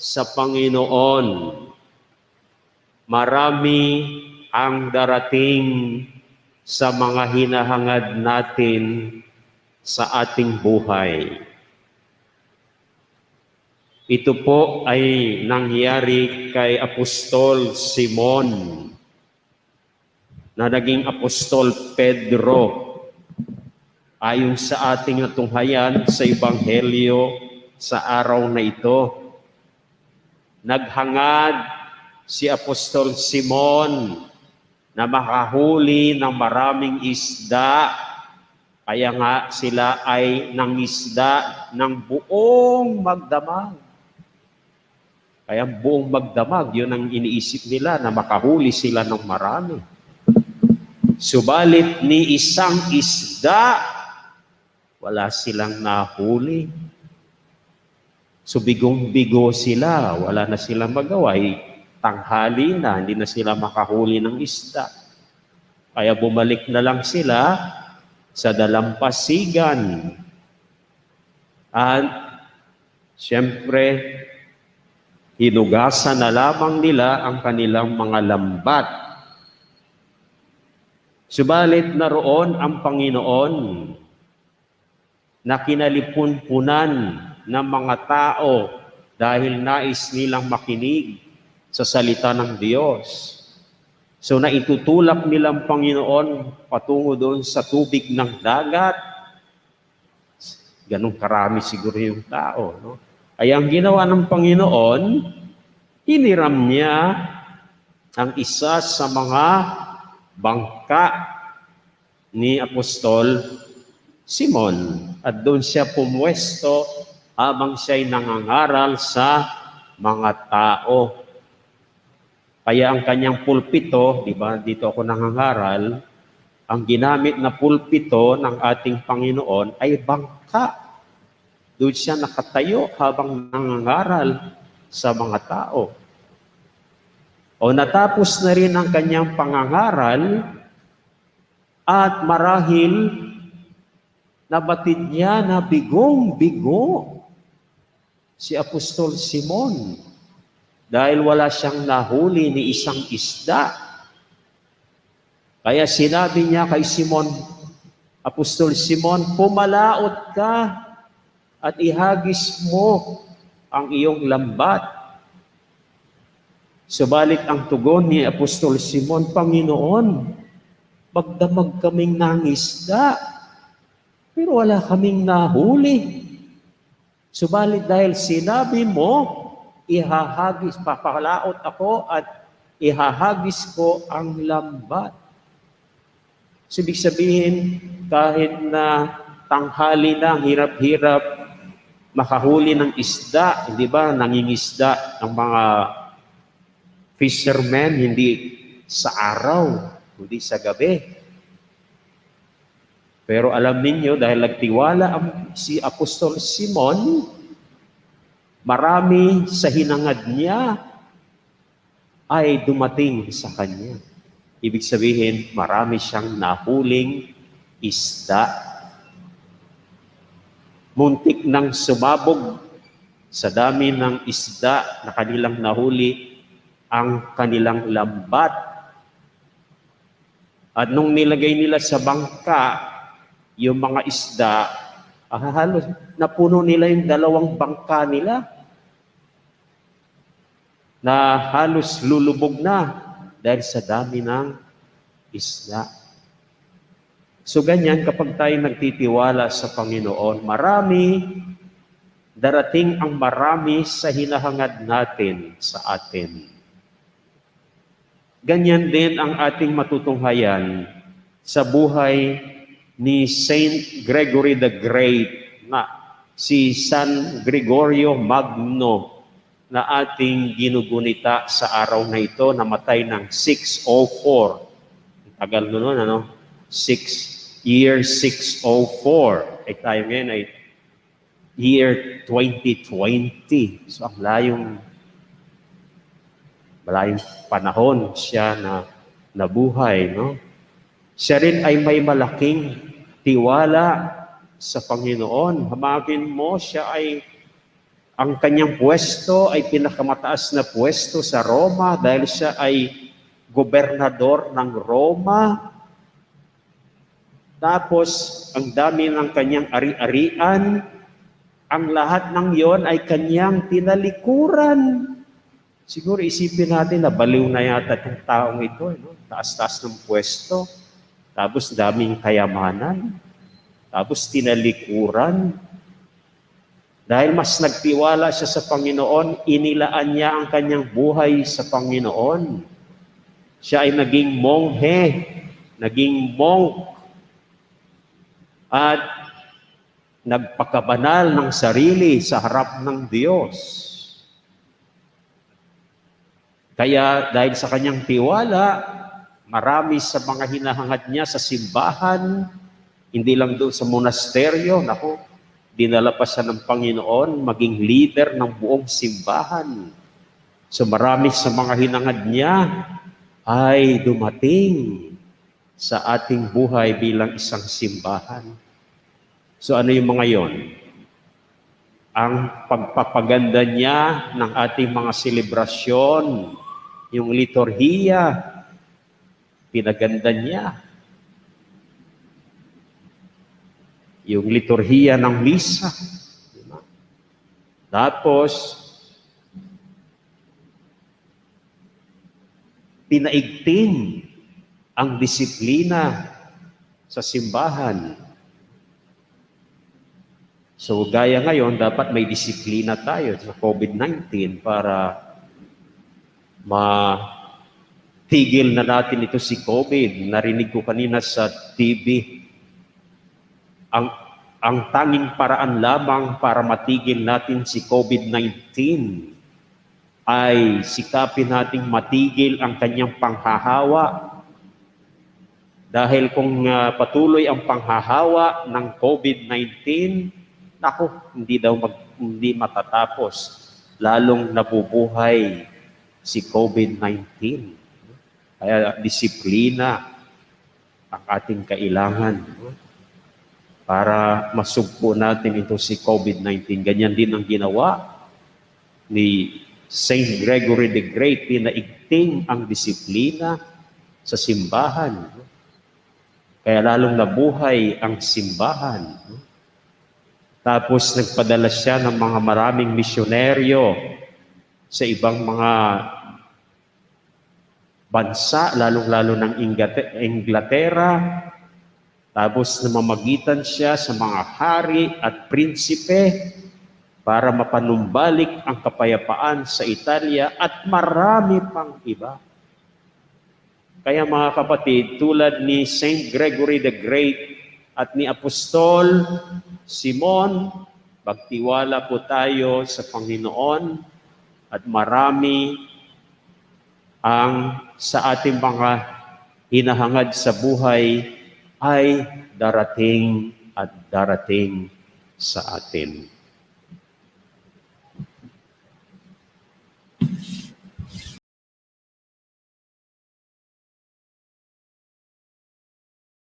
sa Panginoon. Marami ang darating sa mga hinahangad natin sa ating buhay. Ito po ay nangyari kay Apostol Simon na naging Apostol Pedro ayon sa ating natunghayan sa Ebanghelyo sa araw na ito. Naghangad si Apostol Simon na makahuli ng maraming isda. Kaya nga sila ay nangisda ng buong magdamag. Kaya buong magdamag, yun ang iniisip nila na makahuli sila ng marami. Subalit ni isang isda, wala silang nahuli. So bigong-bigo sila, wala na silang magawa. Tanghali na, hindi na sila makahuli ng isda. Kaya bumalik na lang sila sa dalampasigan. At siyempre, hinugasan na lamang nila ang kanilang mga lambat. Subalit naroon ang Panginoon na kinalipunpunan ng mga tao dahil nais nilang makinig sa salita ng Diyos. So naitutulak nilang Panginoon patungo doon sa tubig ng dagat. Ganong karami siguro yung tao. No? Kaya ang ginawa ng Panginoon, hiniram niya ang isa sa mga bangka ni Apostol Simon. At doon siya pumwesto habang siya'y nangangaral sa mga tao. Kaya ang kanyang pulpito, di ba, dito ako nangangaral, ang ginamit na pulpito ng ating Panginoon ay bangka. Doon siya nakatayo habang nangangaral sa mga tao. O natapos na rin ang kanyang pangangaral at marahil nabatid niya na bigong-bigo si Apostol Simon dahil wala siyang nahuli ni isang isda. Kaya sinabi niya kay Simon, Apostol Simon, pumalaot ka at ihagis mo ang iyong lambat. Subalit ang tugon ni Apostol Simon, Panginoon, magdamag kaming nangisda, pero wala kaming nahuli. Subalit dahil sinabi mo, ihahagis, papalaot ako at ihahagis ko ang lambat. So, sabihin, kahit na tanghali na, hirap-hirap, makahuli ng isda, hindi ba, nangingisda ng mga fishermen, hindi sa araw, kundi sa gabi. Pero alam ninyo, dahil nagtiwala ang si Apostol Simon, marami sa hinangad niya ay dumating sa kanya. Ibig sabihin, marami siyang nahuling isda. Muntik nang sumabog sa dami ng isda na kanilang nahuli ang kanilang lambat. At nung nilagay nila sa bangka, yung mga isda, ah, halos napuno nila yung dalawang bangka nila na halos lulubog na dahil sa dami ng isda. So ganyan, kapag tayo nagtitiwala sa Panginoon, marami, darating ang marami sa hinahangad natin sa atin. Ganyan din ang ating matutunghayan sa buhay ni Saint Gregory the Great na si San Gregorio Magno na ating ginugunita sa araw na ito, namatay ng 604. Tagal nun, ano? 6, year 604. Ay tayo ngayon ay year 2020. So ang layong malayong panahon siya na nabuhay, no? Siya rin ay may malaking tiwala sa Panginoon. Hamagin mo, siya ay ang kanyang pwesto ay pinakamataas na pwesto sa Roma dahil siya ay gobernador ng Roma. Tapos, ang dami ng kanyang ari-arian, ang lahat ng yon ay kanyang tinalikuran. Siguro isipin natin na baliw na yata itong taong ito. No? Taas-taas ng pwesto. Tapos daming kayamanan. Tapos tinalikuran. Dahil mas nagtiwala siya sa Panginoon, inilaan niya ang kanyang buhay sa Panginoon. Siya ay naging monghe, naging monk, at nagpakabanal ng sarili sa harap ng Diyos. Kaya dahil sa kanyang tiwala, marami sa mga hinahangad niya sa simbahan, hindi lang doon sa monasteryo, nako, dinala pa siya ng Panginoon maging leader ng buong simbahan. So marami sa mga hinangad niya ay dumating sa ating buhay bilang isang simbahan. So ano yung mga yon? Ang pagpapaganda niya ng ating mga selebrasyon, yung liturhiya, pinaganda niya. Yung liturhiya ng misa. Diba? Tapos, pinaigting ang disiplina sa simbahan. So gaya ngayon, dapat may disiplina tayo sa COVID-19 para matigil na natin ito si COVID. Narinig ko kanina sa TV, ang, ang tanging paraan lamang para matigil natin si COVID-19 ay sikapin nating matigil ang kanyang panghahawa. Dahil kung uh, patuloy ang panghahawa ng COVID-19, Naku, hindi daw mag, hindi matatapos. Lalong nabubuhay si COVID-19. Kaya disiplina ang ating kailangan para masugpo natin ito si COVID-19. Ganyan din ang ginawa ni Saint Gregory the Great. Pinaigting ang disiplina sa simbahan. Kaya lalong nabuhay ang simbahan. Tapos nagpadala siya ng mga maraming misyonaryo sa ibang mga bansa, lalong-lalo ng Inglaterra. Tapos namamagitan siya sa mga hari at prinsipe para mapanumbalik ang kapayapaan sa Italia at marami pang iba. Kaya mga kapatid, tulad ni Saint Gregory the Great at ni Apostol Simon, magtiwala po tayo sa Panginoon at marami ang sa ating mga hinahangad sa buhay ay darating at darating sa atin.